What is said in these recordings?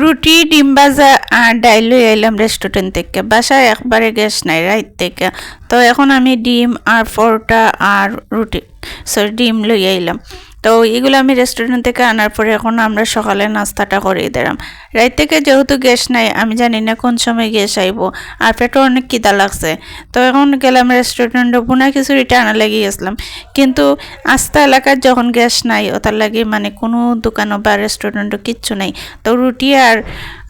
রুটি, ডিম ভাজা আর ডাইল লই আইলাম রেস্টুরেন্ট থেকে। বাসায় একবারে গ্যাস নাই রাইত থেকে। তো এখন আমি ডিম আর পরোটা আর রুটি সরি ডিম লই আইলাম। তো এগুলো আমি রেস্টুরেন্ট থেকে আনার পরে এখন আমরা সকালে নাস্তাটা করিয়ে দিলাম। রাত থেকে যেহেতু গ্যাস নাই, আমি জানি না কোন সময় গ্যাস আইব, আর পেটও অনেক কিদা লাগছে। তো এখন গেলাম রেস্টুরেন্টে বোনা কিছু আনা লাগি গেছিলাম। কিন্তু আস্তা এলাকার যখন গ্যাস নাই, ওটার লাগে মানে কোনো দোকানও বা রেস্টুরেন্টও কিচ্ছু নাই। তো রুটি আর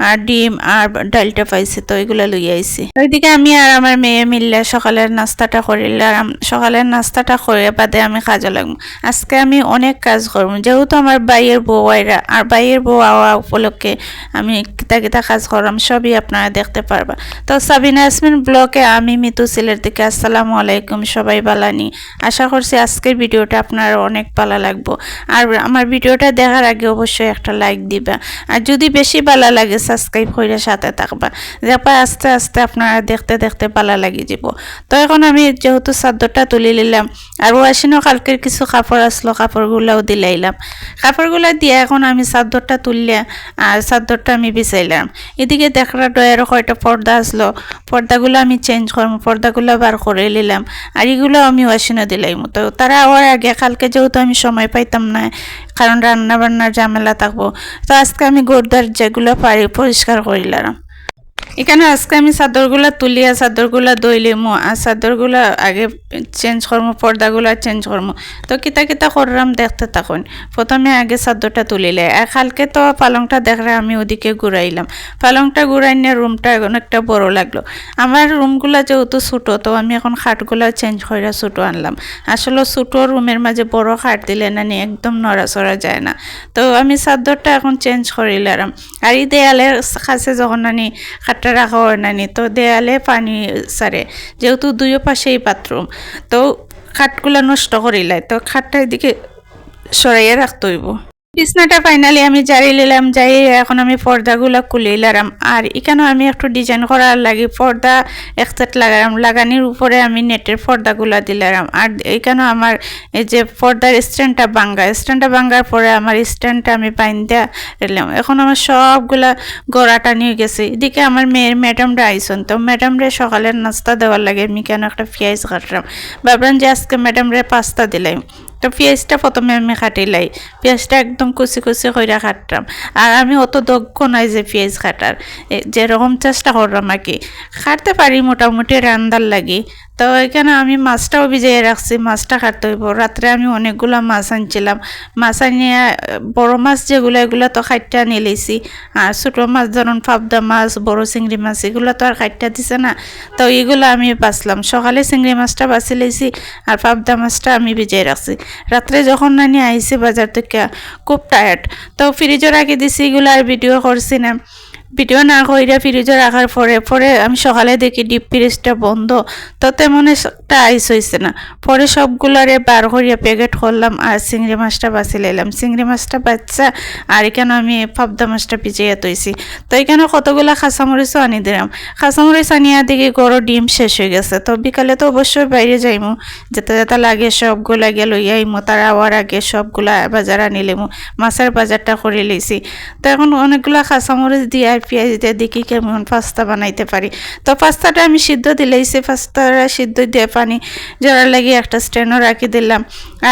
আর ডিম আর ডালটা পাইছে, তো এগুলো লই আইছি। ওইদিকে আমি আর আমার মেয়ে মিললে সকালের নাস্তাটা করিলাম সকালের নাস্তাটা করে বাদে আমি কাজে লাগবো। আজকে আমি অনেক কাজ করব। যেহেতু আমার বাইয়ের বউ আইরা, আর বাইয়ের বউ আওয়া উপলক্ষে আমি কিতা কিতা কাজ করলাম, সবই আপনারা দেখতে পারবা। তো সাবিনা ইয়াসমিন ব্লকে আমি মিতু সিলের দিকে আসসালামু আলাইকুম, সবাই বালানি আশা করছি আজকের ভিডিওটা আপনার অনেক ভালো লাগবো। আর আমার ভিডিওটা দেখার আগে অবশ্যই একটা লাইক দিবা। আর যদি বেশি ভালো লাগে সাবস্ক্রাইব করে সাথে থাকবা। দেখবা আস্তে আস্তে আপনারা দেখতে দেখতে পালা লাগি যাব। তো এখন আমি যেহেতু চাদরটা তুলি নিলাম আর ওয়াশিনও কালকের কিছু কাপড় আসলো, কাপড়গুলাও দিলাইলাম। কাপড়গুলো দিয়ে এখন আমি চাদরটা তুললে আর চাদরটা আমি বিছাইলাম। এদিকে দেখরা ডয়েরও কয়টা পর্দা আসলো, পর্দাগুলো আমি চেঞ্জ করব পর্দাগুলো বার করে নিলাম আর এগুলো আমি ওয়াশিনে দিলাম তো তারা আওয়ার আগে, কালকে যেহেতু আমি সময় পাইতাম না, কারণ রান্না বান্নার ঝামেলা থাকব, তো আজকে আমি গোরদার যেগুলো পারি পরিষ্কার করিলাম। এখানে আজকে আমি চাদরগুলা তুলিয়া চাদরগুলা দইলিমো আর চাদরগুলা আগে চেঞ্জ করব পর্দাগুলা চেঞ্জ করব তো কিতা কিতা করলাম দেখতে তখন প্রথমে আগে চাদরটা তুলিলে। আর কালকে তো পালংটা দেখলে আমি ওদিকে ঘুরাইলাম। পালংটা ঘুরাই নিয়ে রুমটা অনেকটা বড় লাগল। আমার রুমগুলা যেহেতু ছোটো, তো আমি এখন খাটগুলা চেঞ্জ করে ছোটো আনলাম। আসলে ছোটো রুমের মাঝে বড় খাট দিলে না নি একদম নড়াচড়া যায় না। তো আমি চাদরটা এখন চেঞ্জ করিলাম। আর এই দেয়ালের কাছে যখন নানি খাটটা রাখা হয় নানি তো দেয়ালে পানি সারে যেহেতু দুইও পাশেই বাথরুম, তো খাটগুলা নষ্ট করিলাই, তো খাটটা এদিকে সরাইয়া রাখতে হইব। বিছনাটা ফাইনালি আমি জারি নিলাম যাই এখন আমি পর্দাগুলো কুলিলাম আর এখানেও আমি একটু ডিজাইন করার লাগে, পর্দা একসাথ লাগালাম লাগানির উপরে আমি নেটের পর্দাগুলো দিলাম আর এখানেও আমার এই যে পর্দার স্ট্যান্ডটা ভাঙ্গা, স্ট্যান্ডটা ভাঙ্গার পরে আমার স্ট্যান্ডটা আমি বাইন দেওয়া এলাম এখন আমার সবগুলা গড়াটা নিয়ে গেছে। এদিকে আমার মেয়ের ম্যাডামরা আইসন, তো ম্যাডামরে সকালের নাস্তা দেওয়ার লাগে, আমি কেন একটা পেঁয়াজ কাটলাম। ভাবলাম যে আজকে ম্যাডামরে পাস্তা দিলাম তো পেঁয়াজটা প্রথমে আমি কাটিলাই পেঁয়াজটা একদম কুচি কুচি করে কাটতাম আর আমি অত দক্ষ নাই যে পেঁয়াজ কাটার যেরকম চেষ্টা করলাম আর কি। কাটতে পারি মোটামুটি, রান্দার লাগি। তো এখানে আমি মাছটাও ভিজিয়ে রাখছি, মাছটা কাটতে হইব। রাত্রে আমি অনেকগুলো মাছ আনছিলাম। মাছ আনিয়ে, বড় মাছ যেগুলো, এগুলো তো খাইটটা নিয়ে লইছি। আর ছোটো মাছ ধরুন পাবদা মাছ, বড় চিংড়ি মাছ, এগুলো তো আর খাইটটা দিছে না। তো এগুলো আমি বাছলাম সকালে চিংড়ি মাছটা বাছি লইছি আর পাবদা মাছটা আমি ভিজিয়ে রাখছি। রাত্রে যখন নানি আইছি বাজার থেকে। খুব টায়ার্ড তো ফ্রিজে রাখি দিছি, এগুলো আর ভিডিও করছি না। ভিডিও না কইরা ফ্রিজে রাখার পরে পরে আমি সকালে দেখি ডিপ ফ্রিজটা বন্ধ। তো তেমন একটা আইস হয়েছে না। পরে সবগুলারে বার করিয়া প্যাকেট করলাম আর চিংড়ি মাছটা বাছি লাইলাম। চিংড়ি মাছটা বাচ্চা, আর এখানে আমি পাবদা মাছটা পিছিয়ে তৈছি তো এখানে কতগুলা খাঁচামরিচও আনি দিলাম। খাঁচামরিচ আনিয়া দেখি গরো ডিম শেষ হয়ে গেছে। তো বিকালে তো অবশ্যই বাইরে যাইমু। যেতে যেতে লাগে সবগুলা গিয়ে লইয়া আইমু। তার আওয়ার আগে সবগুলা বাজার আনিলেমু মাছের বাজারটা করে লইছি। তো এখন অনেকগুলা কাঁচামরিচ দিয়ে পেঁয়াজ দিয়ে দেখি কেমন পাস্তা বানাইতে পারি। তো পাস্তাটা আমি সিদ্ধ দিলেই দিলেইছি পাস্তাটা সিদ্ধ দিয়ে পানি জড়ার লাগিয়ে একটা স্ট্যান্ডও রাখি দিলাম।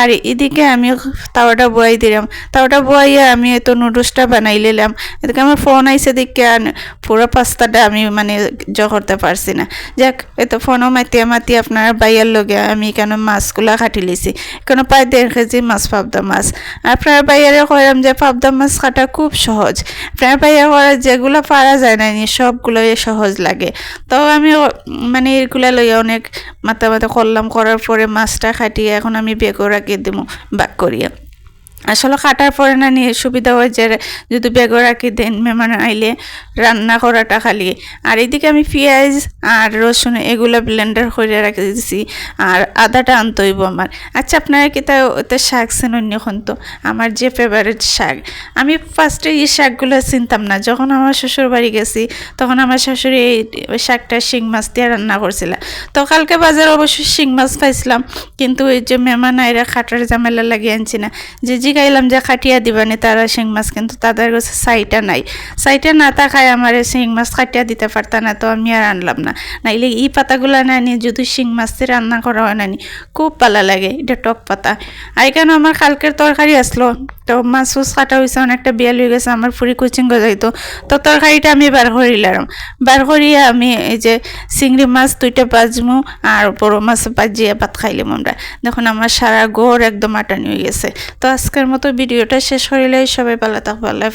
আর এদিকে আমি তাওয়াটা বয়াই দিলাম। তাওয়াটা বয়াইয়া আমি তো নুডলসটা বানাই নিলাম। এদিকে আমার ফোন আইসে দেখে আর পুরো পাস্তাটা আমি মানে জ করতে পারছি না। যাক, এতো ফোনও মাতিয়ে মাতিয়ে আপনার বাইয়ের লগে আমি কেন মাছগুলা কাটি লিছি। কেন প্রায় দেড় কেজি মাছ, পাবদা মাছ। আপনার বাইয়ারে কইলাম যে পাবদা মাছ কাটা খুব সহজ। আপনার বাইয়া করে যেগুলো পারা যায় না নি সবগুলোই সহজ লাগে। তো আমি মানে এগুলা লইয়া অনেক মাথা মাথা করলাম, করার পরে মাছটা খাটিয়ে এখন আমি বেগও রাখিয়ে দেবো বাক করিয়া। আসলে কাটার পরে না নিয়ে সুবিধা হয় যে যদি বেগ রাখি, দেন মেহমান আইলে রান্না করাটা খালি। আর এদিকে আমি পেঁয়াজ আর রসুন এগুলো ব্লেন্ডার করে রাখি দিছি, আর আদাটা আনতে হইব আমার। আচ্ছা আপনারা কি তা ওতে শাক চেনেন এখন তো? আমার যে ফেভারিট শাক। আমি ফার্স্টে এই শাকগুলো চিনতাম না। যখন আমার শ্বশুর বাড়ি গেছি, তখন আমার শাশুড়ি এই শাকটা শিং মাছ দিয়ে রান্না করছিল। তো কালকে বাজারে অবশ্যই শিং মাছ পাইছিলাম, কিন্তু ওই যে মেহমান আইরা খাটার ঝামেলা লাগিয়ে আনছি না। যে জিগাইলাম যে খাটিয়া দিবানি তারা শিং মাছ, কিন্তু তাদের কাছে সাইটা নাই। সাইটা না থাকায় আমার শিং মাছ খাটিয়া দিতে পারতা না, তো আমি আর আনলাম না। নাইলে এই পাতাগুলো নানি যদি শিং মাছ দিয়ে রান্না করা হয় নানি খুব ভালো লাগে, এটা টক পাতা। আর এখানে আমার কালকের তরকারি আসলো। তো মাছ উছ কাটা হয়েছে অনেকটা বিয়াল হয়ে গেছে, আমার ফুরি কোচিং যাইতো তো। তরকারিটা আমি বার করিলাম বার করিয়ে আমি এই যে চিংড়ি মাছ দুইটা বাজমু, আর বড় মাছ বাজিয়ে ভাত খাইলাম আমরা। দেখুন, আমার সারা গোড় একদম আটানি হয়ে গেছে। তো আজকের মতো ভিডিওটা শেষ করিলে সবাই ভালো থাকব আল্লাহ।